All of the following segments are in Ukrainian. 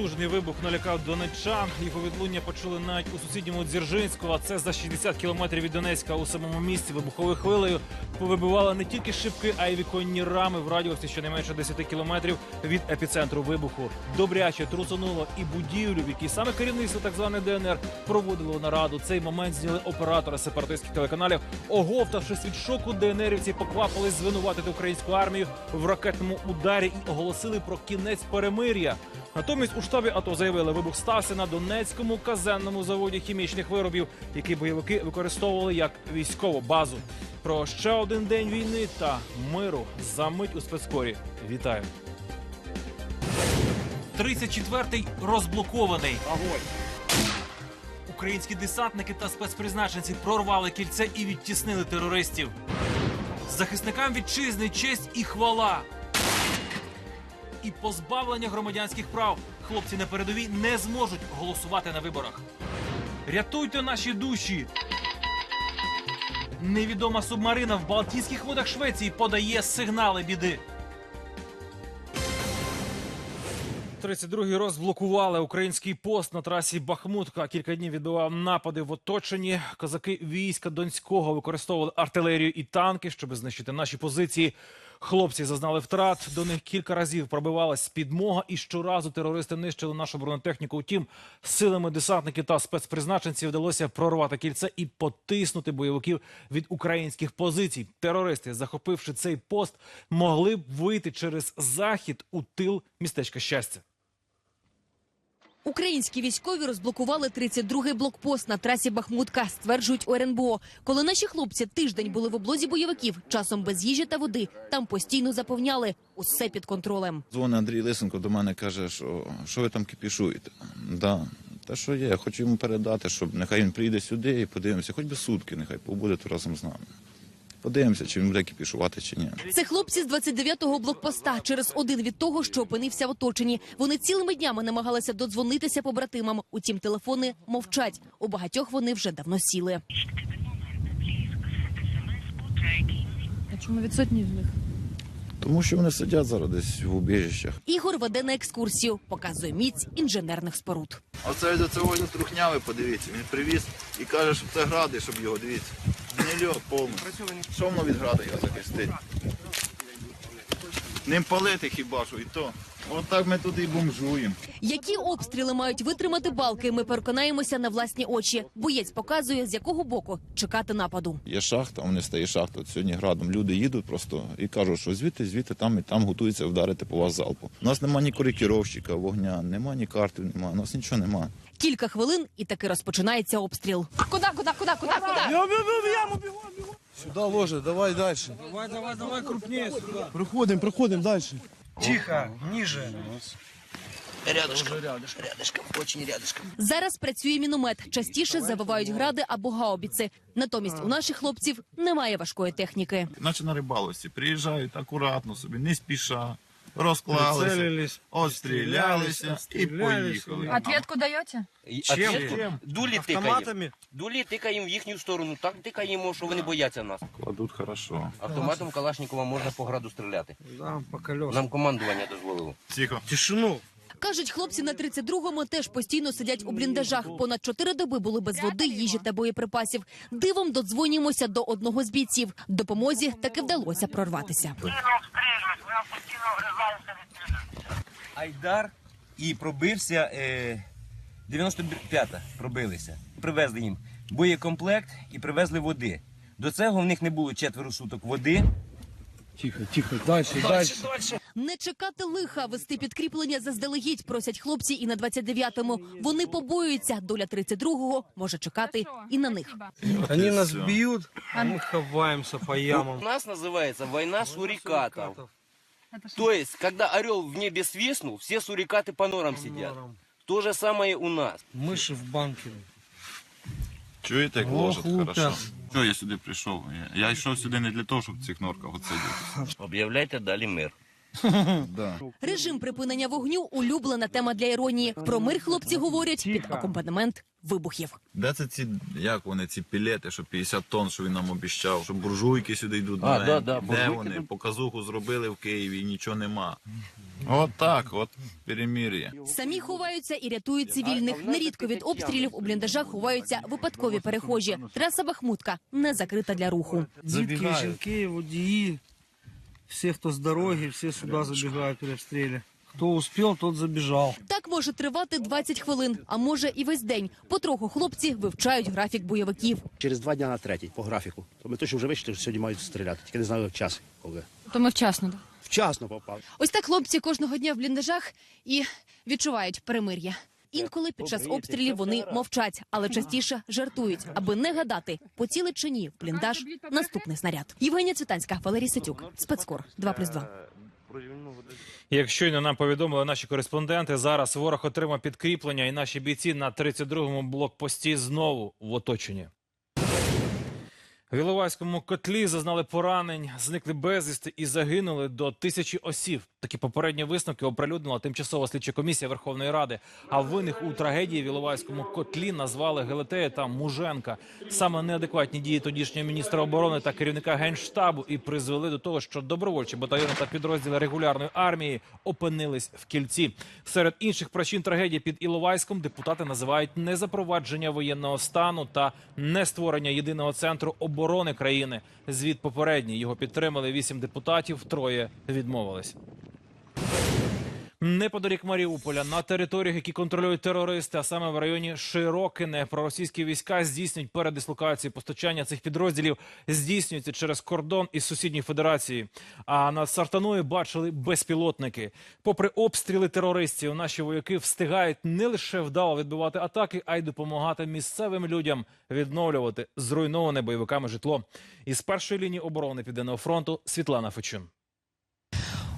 Надпотужний вибух налякав донеччан. Його відлуння почули навіть у сусідньому Дзержинську, а це за 60 кілометрів від Донецька. У самому місці вибуховою хвилею повибивали не тільки шибки, а й віконні рами в радіусі щонайменше 10 кілометрів від епіцентру вибуху. Добряче трусонуло і будівлю, в якій саме керівництво так зване ДНР проводило нараду. Цей момент зняли оператори сепаратистських телеканалів. Оговтавшись від шоку, ДНРівці поквапились звинуватити українську армію в ракетному ударі і оголосили про кінець перемир'я. Натомість у штабі АТО заявили, вибух стався на Донецькому казенному заводі хімічних виробів, який бойовики використовували як військову базу. Про ще один день війни та миру за мить у спецкорі. Вітаю. 34-й розблокований. Українські десантники та спецпризначенці прорвали кільце і відтіснили терористів. Захисникам вітчизни честь і хвала. І позбавлення громадянських прав. Хлопці на передовій не зможуть голосувати на виборах. Рятуйте наші душі. Невідома субмарина в Балтійських водах Швеції подає сигнали біди. 32-й розблокували український пост на трасі Бахмутка. Кілька днів відбивав напади в оточенні. Козаки війська Донського використовували артилерію і танки, щоб знищити наші позиції. Хлопці зазнали втрат. До них кілька разів пробивалась підмога, і щоразу терористи нищили нашу бронетехніку. Утім, силами десантників та спецпризначенців вдалося прорвати кільце і потиснути бойовиків від українських позицій. Терористи, захопивши цей пост, могли б вийти через захід у тил містечка щастя. Українські військові розблокували 32-й блокпост на трасі Бахмутка, стверджують у РНБО. Коли наші хлопці тиждень були в облозі бойовиків, часом без їжі та води, там постійно заповняли усе під контролем. Дзвонить Андрій Лисенко до мене каже, що, що ви там кипішуєте. Да. Та що є, я хочу йому передати, щоб нехай він прийде сюди і подивимося, хоч би сутки, нехай побуде разом з нами. Подивимося, чи він буде кіпішувати, чи ні. Це хлопці з 29-го блокпоста через один від того, що опинився в оточенні. Вони цілими днями намагалися додзвонитися побратимам. Утім, телефони мовчать. У багатьох вони вже давно сіли. А чому відсутні з них? Тому що вони сидять зараз десь в убіжищах. Ігор веде на екскурсію, показує міць інженерних споруд. Оце до цього трухнявий, подивіться, він привіз і каже, що це гради, щоб його дивіться. Гнильо повно. Що воно від граду його захистить? Ним палити хіба що і то. Отак ми тут і бомжуємо. Які обстріли мають витримати балки? Ми переконаємося на власні очі. Боєць показує, з якого боку чекати нападу. Є шахта, вони стає шахта. От сьогодні градом люди їдуть просто і кажуть, що звідти, звідти, там і там готуються вдарити по вас залпу. У нас немає ні коректіровщика, вогня, немає ні картів, немає, у нас нічого немає. Кілька хвилин і таки розпочинається обстріл. Куди, куди, куди, куди, куди? Сюда ложи, давай дальше. Давай, давай, давай крупнее сюда. ніже. Рядышком, рядышком, Тихо, ниже. Зараз працює міномет. Частіше завивають гради або гаубіци. Натомість у наших хлопців немає важкої техніки. Наче на рибалості. Приїжджають акуратно собі, не спіша, розклалися, Прицелились. отстрілялися і Стрілялись. поїхали. Ответку даєте? Ответку? Чем? Дулі тикаємо. Автоматами? Дулі тикаємо в їхню сторону. Так тикаємо, що вони бояться нас. Кладуть хорошо. Автоматом Калашникова можна по граду стріляти. Да, по колесам. Нам командування дозволило. Тихо. Тишину. Кажуть, хлопці на 32-му теж постійно сидять у бліндажах. Понад чотири доби були без води, їжі та боєприпасів. Дивом додзвонюємося до одного з бійців. Допомозі таки вдалося прорватися. Айдар і пробився е, 95-та пробилися. Привезли їм боєкомплект і привезли води. До цього в них не було четверо суток води. Тихо, тихо, дальше, дальше. Не чекати лиха, вести підкріплення заздалегідь просять хлопці і на 29-му. Вони побоюються. Доля 32-го може чекати і на них. Они нас бьют, а мы ховаемся по У У нас називається війна сурикатів. То есть, когда орел в небе свистнул, все сурикаты по норам сидят. То же самое у нас. Мыши в банке. Чуєте, як Ох, хорошо? Що я сюди прийшов? Я, я йшов сюди не для того, щоб в цих норках отсидіти. Объявляйте дали мир. Да. Режим припинення вогню улюблена тема для іронії. Про мир хлопці говорять під акомпанемент вибухів. Де це ці, як вони, ці пілети, що 50 тонн, що він нам обіщав, що буржуйки сюди йдуть. А, да, да, Де буржуйки вони? тут. Показуху зробили в Києві і нічого нема. От так, от перемир'я. Самі ховаються і рятують цивільних. Нерідко від обстрілів у бліндажах ховаються випадкові перехожі. Траса Бахмутка не закрита для руху. Дітки, жінки, водії, всі, хто з дороги, всі сюди забігають при обстрілі. Хто успів, тот забіжав. Так може тривати 20 хвилин, а може і весь день. Потроху хлопці вивчають графік бойовиків. Через два дня на третій по графіку. То ми точно вже вийшли, що сьогодні мають стріляти. Тільки не знаю час, коли. То ми вчасно, да? Вчасно попав. Ось так хлопці кожного дня в бліндажах і відчувають перемир'я. Інколи під час обстрілів вони мовчать, але частіше жартують, аби не гадати, поцілить чи ні в бліндаж наступний снаряд. Євгенія Цвітанська, Валерій Сетюк, спецкор 2+,2. Як щойно нам повідомили наші кореспонденти, зараз ворог отримав підкріплення, і наші бійці на 32-му блокпості знову в оточенні. В Іловайському котлі зазнали поранень, зникли безвісти і загинули до тисячі осіб. Такі попередні висновки оприлюднила тимчасова слідча комісія Верховної Ради. А винних у трагедії в Іловайському котлі назвали Гелетея та Муженка. Саме неадекватні дії тодішнього міністра оборони та керівника генштабу і призвели до того, що добровольчі батальйони та підрозділи регулярної армії опинились в кільці. Серед інших причин трагедії під Іловайськом депутати називають незапровадження воєнного стану та не створення єдиного центру оборони країни. Звіт попередній його підтримали вісім депутатів, троє відмовились. Неподалік Маріуполя на територіях, які контролюють терористи, а саме в районі Широкине, проросійські війська здійснюють передислокацію. Постачання цих підрозділів здійснюється через кордон із сусідньої федерації. А над Сартаною бачили безпілотники. Попри обстріли терористів, наші вояки встигають не лише вдало відбивати атаки, а й допомагати місцевим людям відновлювати зруйноване бойовиками житло. Із першої лінії оборони Південного фронту Світлана Фечун.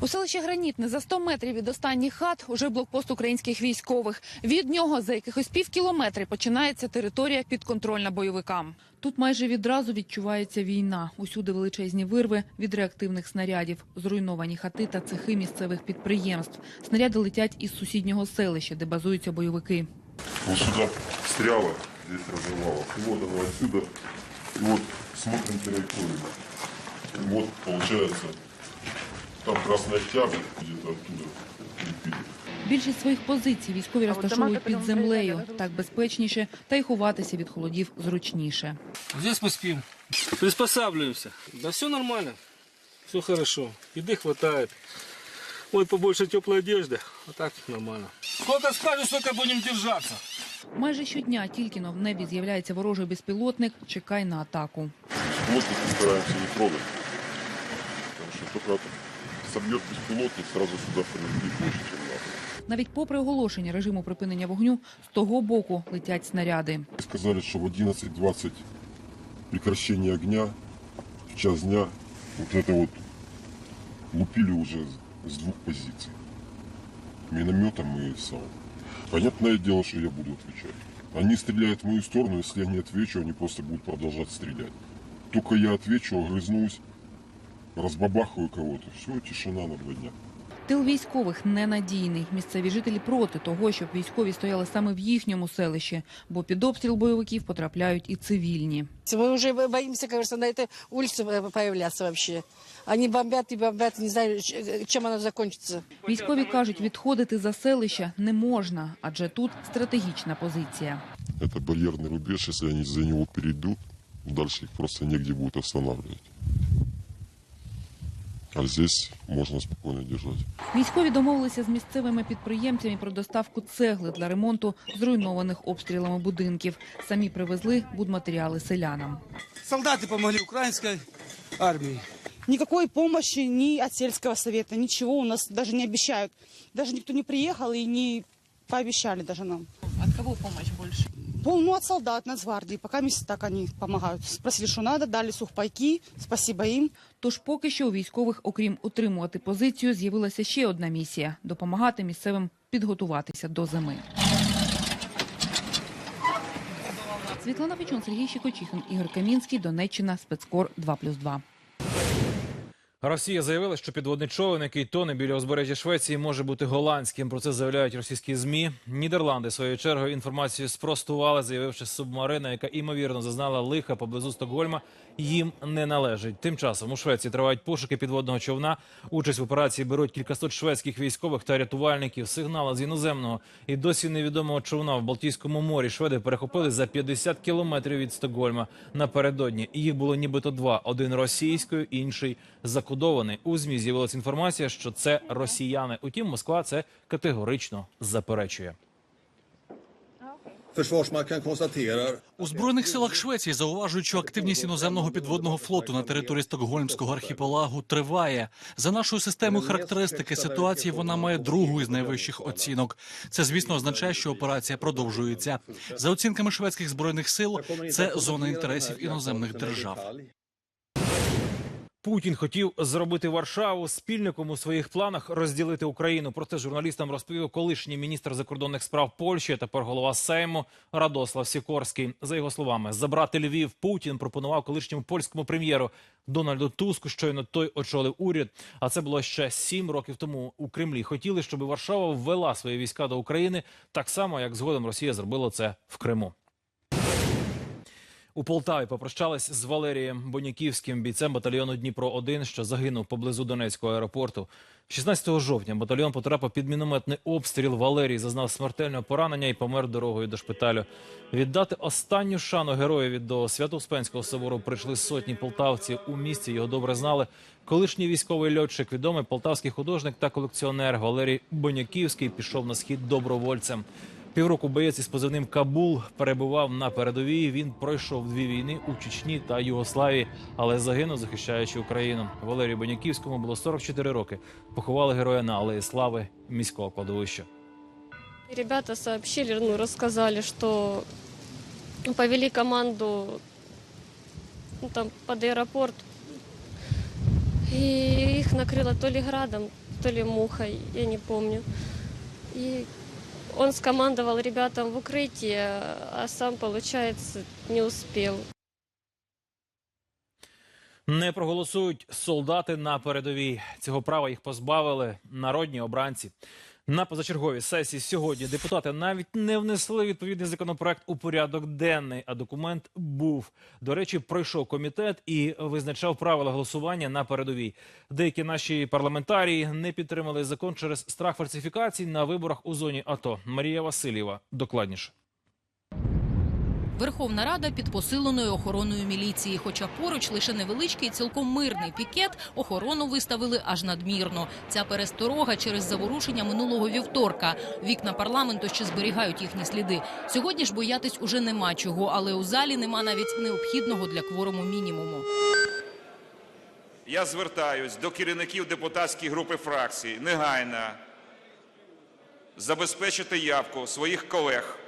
У селищі Гранітне за 100 метрів від останніх хат уже блокпост українських військових. Від нього за якихось пів кілометри починається територія підконтрольна бойовикам. Тут майже відразу відчувається війна. Усюди величезні вирви від реактивних снарядів, зруйновані хати та цехи місцевих підприємств. Снаряди летять із сусіднього селища, де базуються бойовики. Вот сюда стряло, здесь разорвало. И вот оно. И вот смотрим. И вот получается, там Красный Октябрь где-то оттуда лепили. Більшість своїх позицій військові розташовують під землею. Так безпечніше, та й ховатися від холодів зручніше. Здесь мы спим. Приспосабливаемся. Да все нормально. Все хорошо. Еды хватает. Вот побольше теплой одежды. А так нормально. Сколько скажешь, столько будем держаться. Майже щодня тільки но в небі з'являється ворожий безпілотник, чекай на атаку. Беспилотники стараемся не трогать. Потому что только собьет беспилотник, сразу сюда прилетит больше, чем надо. Навіть попри оголошення режиму припинення вогню, з того боку летять снаряди. Сказали, что в 11.20 прекращение огня, в час дня, вот это вот лупили уже с двух позиций. Минометом и САУ. Понятное дело, что я буду отвечать. Они стреляют в мою сторону, если я не отвечу, они просто будут продолжать стрелять. Только я отвечу, огрызнусь, разбабахаю кого-то. Все, тишина на два дня. Тил військових ненадійний. Місцеві жителі проти того, щоб військові стояли саме в їхньому селищі, бо під обстріл бойовиків потрапляють і цивільні. Мы уже боимся, кажется, на этой улице э, появляться вообще. Они бомбят и бомбят, не знаю, ч- чем оно закончится. Військові кажуть, відходити за селища не можна, адже тут стратегічна позиція. Это барьерный рубеж, если они за него перейдут, дальше их просто негде будет останавливать. А здесь можно спокойно держать. Військові домовилися з місцевими підприємцями про доставку цегли для ремонту зруйнованих обстрілами будинків. Самі привезли будматеріали селянам. Солдати помогли українській армії. Никакой помощи ни от сельского совета, ничего у нас даже не обещают. Даже никто не приехал и не пообещали даже нам. От кого помощь Ну, от солдат, Нацгвардии. Пока месяц так они помогают. Спросили, что надо, дали сухпайки. Спасибо им. Тож поки що у військових, окрім утримувати позицію, з'явилася ще одна місія – допомагати місцевим підготуватися до зими. Світлана Печун, Сергій Щекочихин, Ігор Камінський, Донеччина, спецкор 2+,2. Росія заявила, що підводний човен, який тоне біля узбережжя Швеції, може бути голландським. Про це заявляють російські змі. Нідерланди своєю чергою інформацію спростували, заявивши, субмарина, яка імовірно зазнала лиха поблизу Стокгольма, їм не належить. Тим часом у Швеції тривають пошуки підводного човна. Участь в операції беруть кількасот шведських військових та рятувальників. Сигнали з іноземного і досі невідомого човна в Балтійському морі. Шведи перехопили за 50 кілометрів від Стокгольма напередодні. Їх було нібито два: один російською, інший закодований. У змі з'явилася інформація, що це росіяни. Утім, Москва це категорично заперечує. Försvarsmakten konstaterar У збройних силах Швеції зауважують, що активність іноземного підводного флоту на території Стокгольмського архіпелагу триває. За нашою системою характеристики ситуації вона має другу із найвищих оцінок. Це звісно означає, що операція продовжується. За оцінками шведських збройних сил, це зона інтересів іноземних держав. Путін хотів зробити Варшаву спільником у своїх планах розділити Україну. Про це журналістам розповів колишній міністр закордонних справ Польщі, тепер голова Сейму Радослав Сікорський. За його словами, забрати Львів Путін пропонував колишньому польському прем'єру Дональду Туску. Щойно той очолив уряд. А це було ще сім років тому. У Кремлі хотіли, щоб Варшава ввела свої війська до України, так само як згодом Росія зробила це в Криму. У Полтаві попрощались з Валерієм Боняківським, бійцем батальйону Дніпро 1 що загинув поблизу Донецького аеропорту. 16 жовтня батальйон потрапив під мінометний обстріл. Валерій зазнав смертельного поранення і помер дорогою до шпиталю. Віддати останню шану героєві до Свято-Успенського собору прийшли сотні полтавців. У місті його добре знали. Колишній військовий льотчик, відомий полтавський художник та колекціонер Валерій Боняківський пішов на схід добровольцем. Півроку боєць із позивним Кабул перебував на передовій. Він пройшов дві війни у Чечні та Югославії, але загинув, захищаючи Україну. Валерію Боняківському було 44 роки. Поховали героя на алеї слави міського кладовища. Ребята сообщили, ну, рассказали, что повели команду ну, там, под аэропорт. И их накрыло то ли градом, то ли мухой, я не помню. И он скомандовал ребятам в укрытие, а сам, получается, не успел. Не проголосують солдати на передовій. Цього права їх позбавили народні обранці. На позачерговій сесії сьогодні депутати навіть не внесли відповідний законопроект у порядок денний, а документ був. До речі, пройшов комітет і визначав правила голосування на передовій. Деякі наші парламентарії не підтримали закон через страх фальсифікацій на виборах у зоні АТО. Марія Васильєва докладніше. Верховна Рада під посиленою охороною міліції. Хоча поруч лише невеличкий, цілком мирний пікет, охорону виставили аж надмірно. Ця пересторога через заворушення минулого вівторка. Вікна парламенту ще зберігають їхні сліди. Сьогодні ж боятись уже нема чого, але у залі нема навіть необхідного для кворуму мінімуму. Я звертаюсь до керівників депутатських груп і фракцій негайно забезпечити явку своїх колег,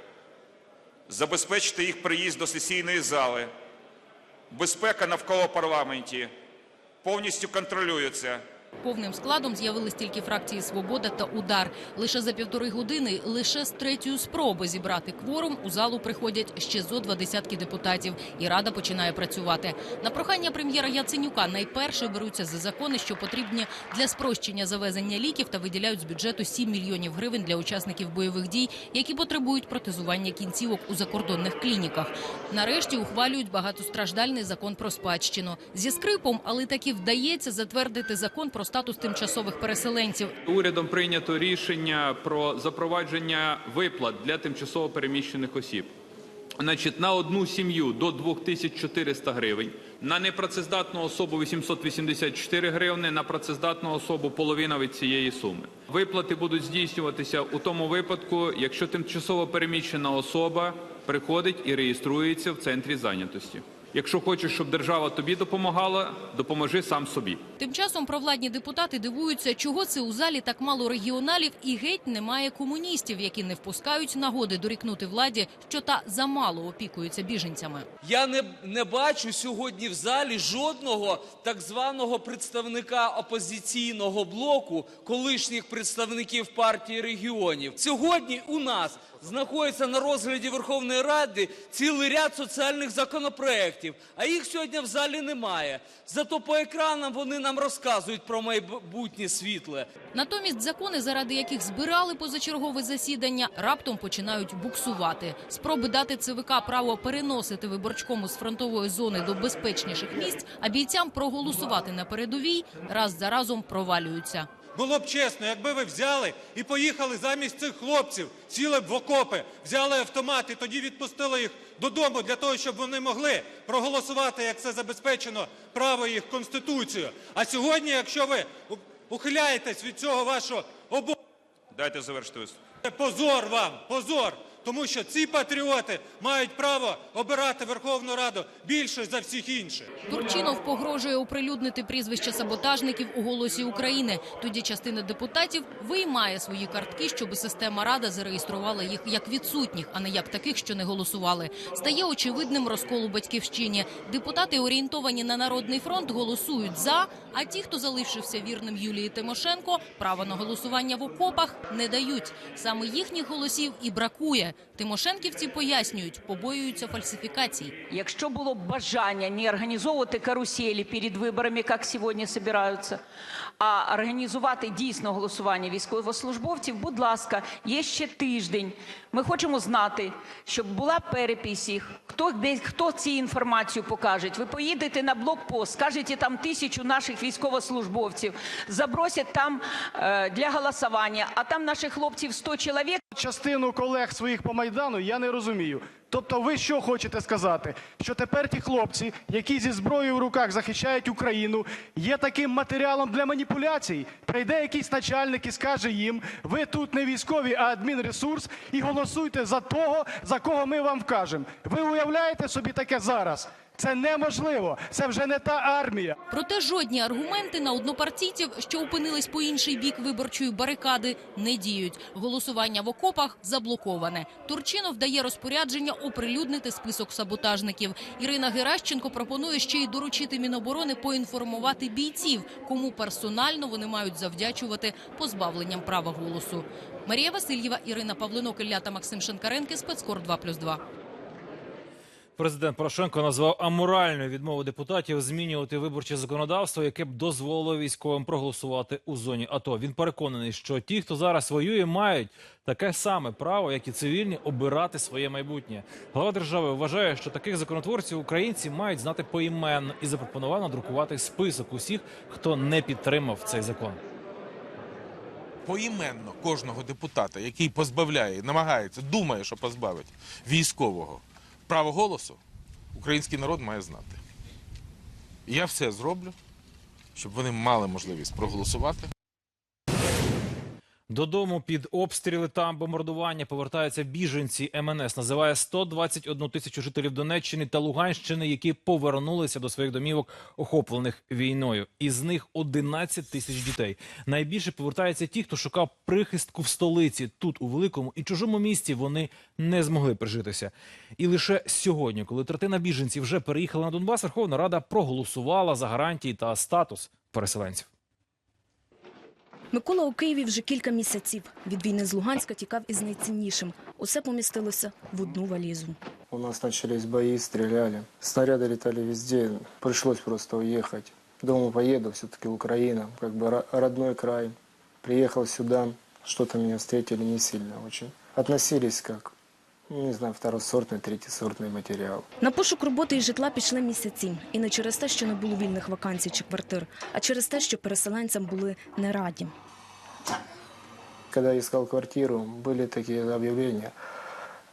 забезпечити їх приїзд до сесійної зали. Безпека навколо парламенті повністю контролюється. Повним складом з'явились тільки фракції Свобода та Удар. Лише за півтори години, лише з третьої спроби зібрати кворум у залу приходять ще зо два десятки депутатів, і рада починає працювати. На прохання прем'єра Яценюка найперше беруться за закони, що потрібні для спрощення завезення ліків та виділяють з бюджету 7 мільйонів гривень для учасників бойових дій, які потребують протезування кінцівок у закордонних клініках. Нарешті ухвалюють багатостраждальний закон про спадщину зі скрипом, але таки вдається затвердити закон статус тимчасових переселенців. Урядом прийнято рішення про запровадження виплат для тимчасово переміщених осіб. Значить, на одну сім'ю до 2400 гривень, на непрацездатну особу 884 гривни, на працездатну особу половина від цієї суми. Виплати будуть здійснюватися у тому випадку, якщо тимчасово переміщена особа приходить і реєструється в центрі зайнятості. Якщо хочеш, щоб держава тобі допомагала, допоможи сам собі. Тим часом провладні депутати дивуються, чого це у залі так мало регіоналів і геть немає комуністів, які не впускають нагоди дорікнути владі, що та замало опікується біженцями. Я не, не бачу сьогодні в залі жодного так званого представника опозиційного блоку, колишніх представників партії регіонів. Сьогодні у нас знаходиться на розгляді Верховної Ради цілий ряд соціальних законопроєктів. а їх сьогодні в залі немає. Зато по екранам вони нам розказують про майбутнє світле. Натомість закони, заради яких збирали позачергове засідання, раптом починають буксувати. Спроби дати ЦВК право переносити виборчкому з фронтової зони до безпечніших місць, а бійцям проголосувати на передовій раз за разом провалюються. Було б чесно, якби ви взяли і поїхали замість цих хлопців, сіли б в окопи, взяли автомат і тоді відпустили їх додому для того, щоб вони могли проголосувати, як це забезпечено право їх Конституцією. А сьогодні, якщо ви ухиляєтесь від цього вашого обов'язку, Дайте завершити виступ. позор вам, позор. Тому що ці патріоти мають право обирати Верховну Раду більше за всіх інших. Турчинов погрожує оприлюднити прізвища саботажників у голосі України. Тоді частина депутатів виймає свої картки, щоб система рада зареєструвала їх як відсутніх, а не як таких, що не голосували. Стає очевидним розкол у батьківщині. Депутати, орієнтовані на народний фронт, голосують за. А ті, хто залишився вірним Юлії Тимошенко, право на голосування в окопах не дають. Саме їхніх голосів і бракує. Тимошенківці пояснюють, побоюються фальсифікацій. Якщо було б бажання не організовувати каруселі перед виборами, як сьогодні збираються, а організувати дійсно голосування військовослужбовців, будь ласка, є ще тиждень. Ми хочемо знати, щоб була перепись їх, хто, де, хто ці інформацію покаже. Ви поїдете на блокпост, скажете там тисячу наших військовослужбовців, забросять там е, для голосування, а там наших хлопців 100 чоловік. Частину колег своїх по Майдану я не розумію. Тобто ви що хочете сказати? Що тепер ті хлопці, які зі зброєю в руках захищають Україну, є таким матеріалом для маніпуляцій? Прийде якийсь начальник і скаже їм, ви тут не військові, а адмінресурс, і голосуйте за того, за кого ми вам вкажемо. Ви уявляєте собі таке зараз? Це неможливо. Це вже не та армія. Проте жодні аргументи на однопартійців, що опинились по інший бік виборчої барикади, не діють. Голосування в окопах заблоковане. Турчинов дає розпорядження оприлюднити список саботажників. Ірина Геращенко пропонує ще й доручити Міноборони поінформувати бійців, кому персонально вони мають завдячувати позбавленням права голосу. Марія Васильєва, Ірина Павлинок, Ілля та Максим Шенкаренки, спецкор 2+,2. Президент Порошенко назвав аморальною відмову депутатів змінювати виборче законодавство, яке б дозволило військовим проголосувати у зоні АТО. Він переконаний, що ті, хто зараз воює, мають таке саме право, як і цивільні, обирати своє майбутнє. Глава держави вважає, що таких законотворців українці мають знати поіменно і запропонував надрукувати список усіх, хто не підтримав цей закон. поіменно кожного депутата, який позбавляє, намагається, думає, що позбавить військового право голосу, український народ має знати. І я все зроблю, щоб вони мали можливість проголосувати. Додому під обстріли та бомбардування повертаються біженці. МНС називає 121 тисячу жителів Донеччини та Луганщини, які повернулися до своїх домівок, охоплених війною. Із них 11 тисяч дітей. Найбільше повертаються ті, хто шукав прихистку в столиці. Тут у великому і чужому місті вони не змогли прижитися. І лише сьогодні, коли третина біженців вже переїхала на Донбас, Верховна Рада проголосувала за гарантії та статус переселенців. Микола у Києві вже кілька місяців. Від війни з Луганська тікав із найціннішим. Усе помістилося в одну валізу. У нас начались бої, стріляли. Снаряди літали везде. Прийшлось просто уїхати. Дома поїду, все-таки Україна, ро- родной край. Приїхав сюда, що-то меня встретили не сильно очень. Относились ну, не знаю, второсортный, третьесортный материал. На пошук роботи і житла пішли місяці. І не через те, що не було вільних вакансій чи квартир, а через те, що переселенцям були не раді. Когда я искал квартиру, были такие объявления.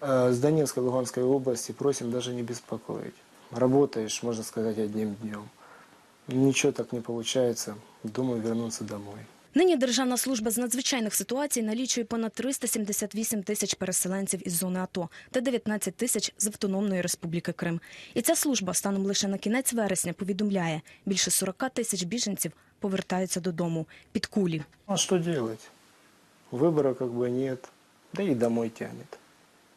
Э, С Донецкой, Луганской области просим даже не беспокоить. Работаешь, можно сказать, одним днем. Ничего так не получается. Думаю вернуться домой. Нині Державна служба з надзвичайних ситуацій налічує понад 378 тисяч переселенців із зони АТО та 19 тисяч з Автономної Республіки Крим. І ця служба станом лише на кінець вересня повідомляє, більше 40 тисяч біженців повертаються додому під кулі. А делать? Выбора как бы нет. Да и домой тянет.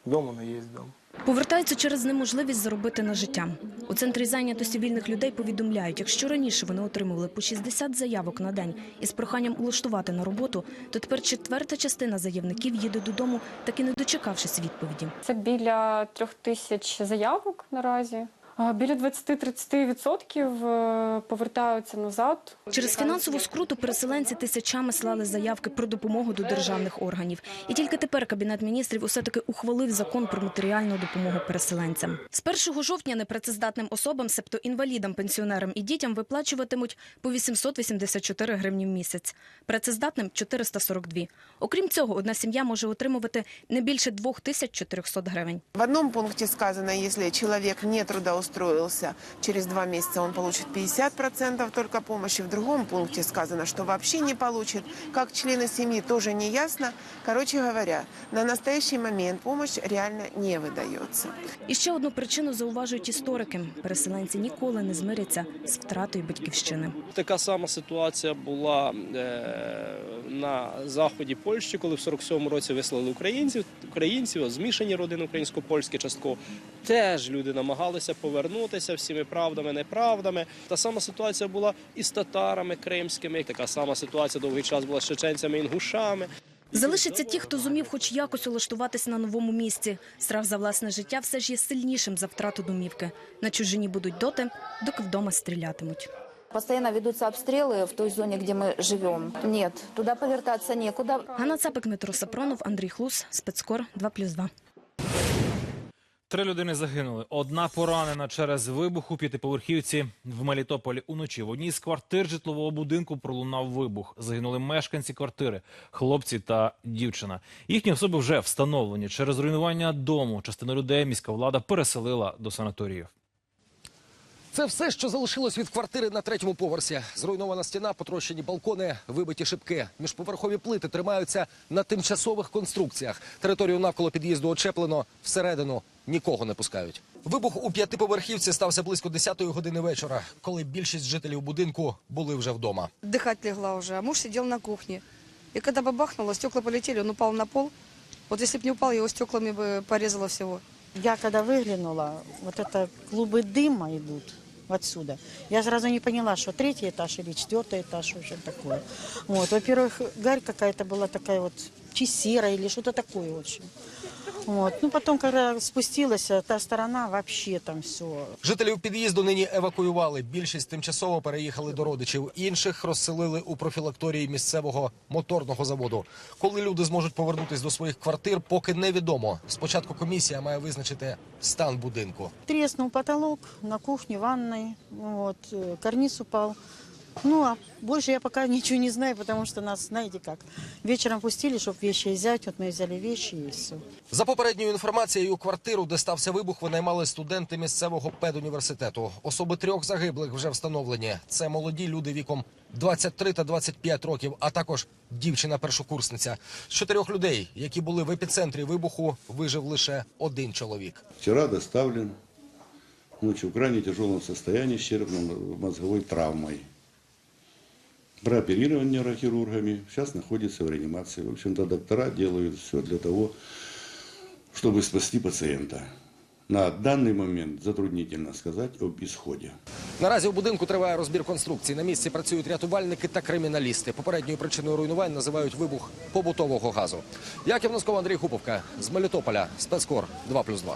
Дом он и есть дом. Повертаються через неможливість заробити на життя. У центрі зайнятості вільних людей повідомляють, якщо раніше вони отримували по 60 заявок на день із проханням улаштувати на роботу, то тепер четверта частина заявників їде додому, так і не дочекавшись відповіді. Це біля трьох тисяч заявок наразі. Біля 20-30% е, повертаються назад. Через фінансову скруту переселенці тисячами слали заявки про допомогу до державних органів. І тільки тепер Кабінет міністрів усе таки ухвалив закон про матеріальну допомогу переселенцям. З 1 жовтня непрацездатним особам, себто інвалідам, пенсіонерам і дітям виплачуватимуть по 884 гривні в місяць. Працездатним – 442. Окрім цього, одна сім'я може отримувати не більше 2400 гривень. В одном пункте сказано, если человек не трудоустроился, через два месяца он получит 50% только помощи. В другом пункте сказано, что вообще не получит. Как члены семьи тоже не ясно. Короче говоря, на настоящий момент помощь реально не выдается. І ще одну причину зауважують історики. Переселенці ніколи не змиряться з втратою батьківщини. Така сама ситуація була е, на заході Польщі, коли в 47-му році вислали українців, українців, змішані родини українсько-польські частково. Теж люди намагалися повернутися всіми правдами, неправдами. Та сама ситуація була і з татарами кримськими. Така сама ситуація довгий час була з чеченцями інгушами. Залишаться ті, хто зумів хоч якось улаштуватися на новому місці. Страх за власне життя все ж є сильнішим за втрату домівки. На чужині будуть доти, доки вдома стрілятимуть. Постоянно ведутся обстрелы в той зоне, где мы живем. Нет, туда повертаться некуда. Ганна Цапик, Дмитро Сапронов, Андрій Хлус, Спецкор 2+,2. Три людини загинули. Одна поранена через вибух у п'ятиповерхівці в Мелітополі уночі. В одній з квартир житлового будинку пролунав вибух. Загинули мешканці квартири, хлопці та дівчина. Їхні особи вже встановлені. Через руйнування дому частину людей міська влада переселила до санаторіїв. Це все, що залишилось від квартири на третьому поверсі. Зруйнована стіна, потрощені балкони, вибиті шибки. Міжповерхові плити тримаються на тимчасових конструкціях. Територію навколо під'їзду очеплено, всередину нікого не пускають. Вибух у п'ятиповерхівці стався близько 10-ї години вечора, коли більшість жителів будинку були вже вдома. Отдыхать легла уже, а муж сидел на кухне. И когда бабахнуло, стекла полетели, он упал на пол. Вот если бы не упал, его стеклами бы порезало всего. Я когда выглянула, вот это клубы дыма идут отсюда. Я сразу не поняла, что третий этаж или четвертый этаж, что такое. Вот, во-первых, гарь какая-то была такая вот, чи серая или что-то такое, в общем. Вот. Ну, потом, когда спустилась, а та сторона, вообще там все. Жителів під'їзду нині евакуювали. Більшість тимчасово переїхали до родичів. Інших розселили у профілакторії місцевого моторного заводу. Коли люди зможуть повернутись до своїх квартир, поки невідомо. Спочатку комісія має визначити стан будинку. Треснул потолок на кухне, ванной, вот, э, карниз упал. Ну, а больше я пока ничего не знаю, потому что нас, знаете как, вечером пустили, чтобы вещи взять, вот мы взяли вещи и все. За попередньою інформацією, квартиру, де стався вибух, винаймали студенти місцевого педуніверситету. Особи трьох загиблих вже встановлені. Це молоді люди віком 23 та 25 років, а також дівчина-першокурсниця. З чотирьох людей, які були в епіцентрі вибуху, вижив лише один чоловік. Вчера доставлен ночью в крайне тяжелом состоянии с черепно-мозговой травмой. Прооперирован нейрохирургами, сейчас находится в реанимации. В общем-то, доктора делают все для того, чтобы спасти пациента. На данный момент затруднительно сказать об исходе. Наразі у будинку триває розбір конструкцій. На місці працюють рятувальники та криміналісти. Попередньою причиною руйнувань називають вибух побутового газу. Яків Носков, Андрій Хуповка з Мелітополя. Спецкор 2+,2.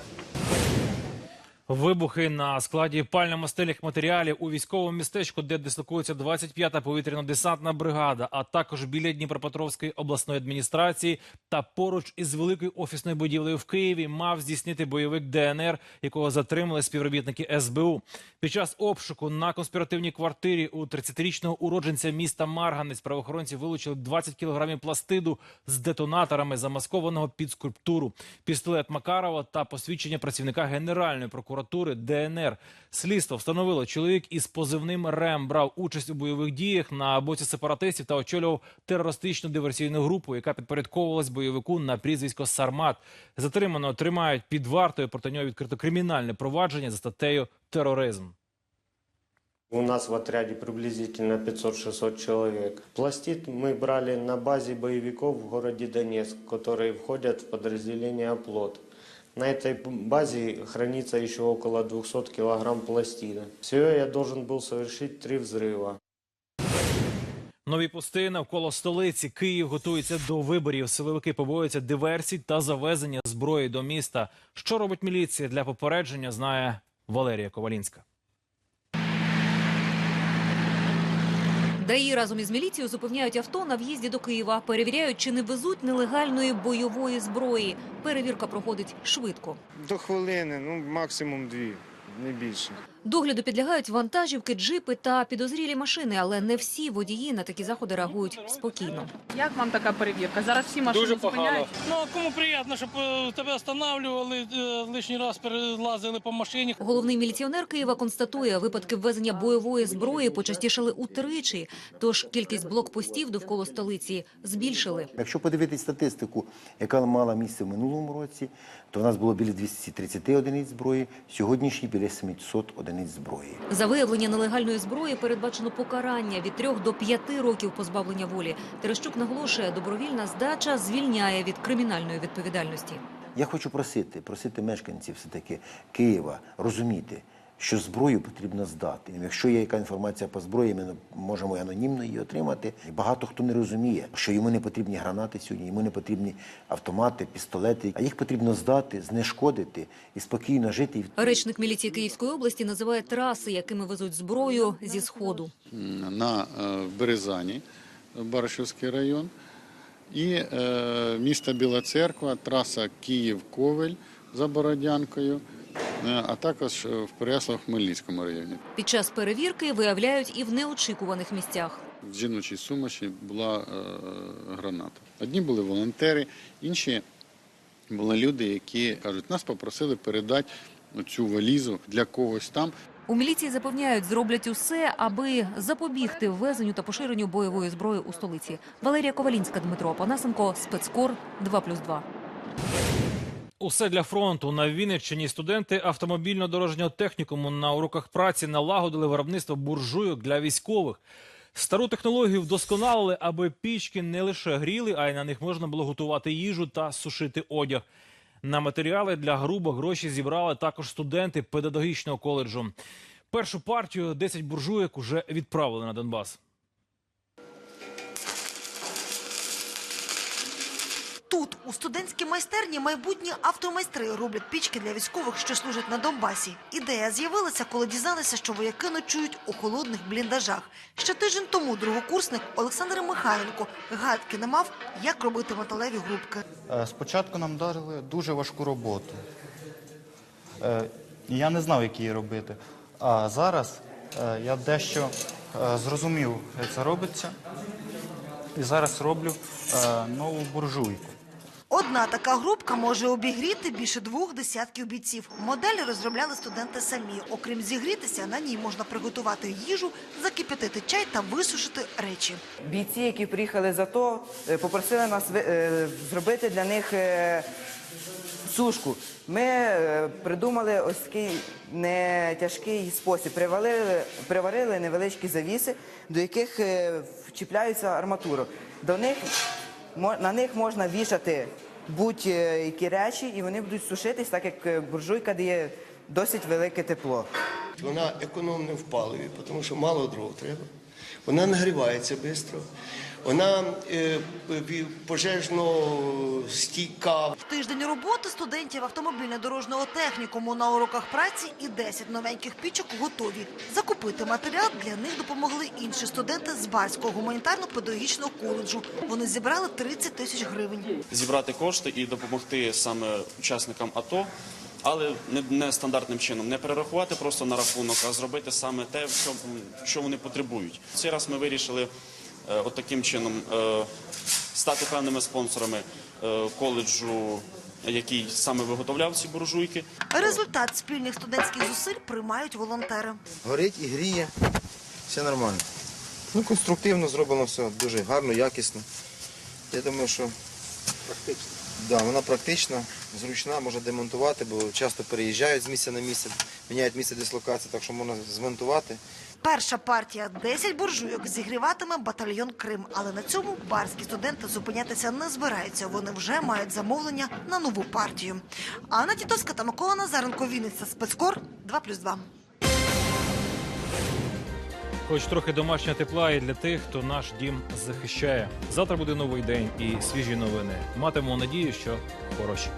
Вибухи на складі пально-мастильних матеріалів у військовому містечку, де дислокується 25-та повітряно-десантна бригада, а також біля Дніпропетровської обласної адміністрації та поруч із великою офісною будівлею в Києві мав здійснити бойовик ДНР, якого затримали співробітники СБУ. Під час обшуку на конспіративній квартирі у 30-річного уродженця міста Марганець правоохоронці вилучили 20 кілограмів пластиду з детонаторами, замаскованого під скульптуру, пістолет Макарова та посвідчення працівника Генеральної прокуратури ДНР. Слідство встановило, чоловік із позивним РЕМ брав участь у бойових діях на боці сепаратистів та очолював терористичну диверсійну групу, яка підпорядковувалась бойовику на прізвисько Сармат. Затриманого тримають під вартою. Проти нього відкрито кримінальне провадження за статтею тероризм. У нас в отряде приблизительно 500-600 человек. Пластид мы брали на базе боевиков в городе Донецк, которые входят в подразделение «Оплот». На этой базе хранится еще около 200 килограмм пластида. Всего я должен был совершить три взрыва. Нові пости навколо столиці. Київ готується до виборів. Силовики побоюються диверсій та завезення зброї до міста. Що робить міліція для попередження, знає Валерія Ковалінська. ДАІ разом із міліцією зупиняють авто на в'їзді до Києва. Перевіряють, чи не везуть нелегальної бойової зброї. Перевірка проходить швидко. До хвилини, ну максимум дві, не більше. Догляду підлягають вантажівки, джипи та підозрілі машини, але не всі водії на такі заходи реагують спокійно. Як вам така перевірка? Зараз всі машини Дуже погано. Ну кому приємно, щоб е, тебе останавливали, е, лишній раз перелазили по машині. Головний міліціонер Києва констатує, випадки ввезення бойової зброї почастішали утричі, тож кількість блокпостів довкола столиці збільшили. Якщо подивитись статистику, яка мала місце в минулому році, то в нас було біля 230 одиниць зброї, сьогоднішні біля 700 одиниць зброї. За виявлення нелегальної зброї передбачено покарання від 3 до 5 років позбавлення волі. Терещук наголошує, добровільна здача звільняє від кримінальної відповідальності. Я хочу просити, просити мешканців все-таки Києва розуміти, що зброю потрібно здати. Якщо є яка інформація по зброї, ми можемо і анонімно її отримати. І багато хто не розуміє, що йому не потрібні гранати сьогодні, йому не потрібні автомати, пістолети, а їх потрібно здати, знешкодити і спокійно жити. Речник міліції Київської області називає траси, якими везуть зброю зі сходу. на е, Березані, Баришівський район, і е, місто Біла Церква, траса Київ-Ковель за Бородянкою, а також в Переяслав-Хмельницькому районі. Під час перевірки виявляють і в неочікуваних місцях. В жіночій сумочі була е, граната. Одні були волонтери, інші були люди, які кажуть, нас попросили передати цю валізу для когось там. У міліції запевняють, зроблять усе, аби запобігти ввезенню та поширенню бойової зброї у столиці. Валерія Ковалінська, Дмитро Панасенко, спецкор 2+,2. Усе для фронту на Вінниччині студенти автомобільно-дорожнього технікуму на уроках праці налагодили виробництво буржуйок для військових. Стару технологію вдосконалили, аби пічки не лише гріли, а й на них можна було готувати їжу та сушити одяг. На матеріали для грубо гроші зібрали також студенти педагогічного коледжу. Першу партію 10 буржуйок уже відправили на Донбас. Тут, у студентській майстерні, майбутні автомайстри роблять пічки для військових, що служать на Донбасі. Ідея з'явилася, коли дізналися, що вояки ночують у холодних бліндажах. Ще тиждень тому другокурсник Олександр Михайленко гадки не мав, як робити металеві грубки. Е, Спочатку нам дали дуже важку роботу. Е, Я не знав, як її робити. А зараз е, я дещо зрозумів, як це робиться. І зараз роблю нову буржуйку. Одна така грубка може обігріти більше двох десятків бійців. Модель розробляли студенти самі. Окрім зігрітися, на ній можна приготувати їжу, закип'ятити чай та висушити речі. Бійці, які приїхали за то, е, попросили нас е, зробити для них е, сушку. Ми придумали ось такий не тяжкий спосіб. Приварили, приварили невеличкі завіси, до яких вчіпляються арматуру. До них, на них можна вішати будь-які речі, і вони будуть сушитись, так як е, буржуйка дає досить велике тепло. Вона економна в паливі, тому що мало дров треба. Вона нагрівається швидко. Вона е, пожежно стійка. В тиждень роботи студентів автомобільно-дорожнього технікуму на уроках праці і 10 новеньких пічок готові. Закупити матеріал для них допомогли інші студенти з Барського гуманітарно-педагогічного коледжу. Вони зібрали 30 тисяч гривень. зібрати кошти і допомогти саме учасникам АТО, але не, не стандартним чином, не перерахувати просто на рахунок, а зробити саме те, що, що вони потребують. Цей раз ми вирішили е, от таким чином е, стати певними спонсорами е, коледжу, який саме виготовляв ці буржуйки. Результат спільних студентських зусиль приймають волонтери. Горить і гріє, все нормально. Ну, конструктивно зроблено все, дуже гарно, якісно. Я думаю, що практично. Да, вона практична, зручна, можна демонтувати, бо часто переїжджають з місця на місце, міняють місце дислокації, так що можна змонтувати. Перша партія 10 буржуйок зігріватиме батальйон Крим. Але на цьому барські студенти зупинятися не збираються. Вони вже мають замовлення на нову партію. Анна Тітовська та Микола Назаренко, Вінниця, спецкор 2+,2. Хоч трохи домашнього тепла і для тих, хто наш дім захищає. Завтра буде новий день і свіжі новини. Матимемо надію, що хороші.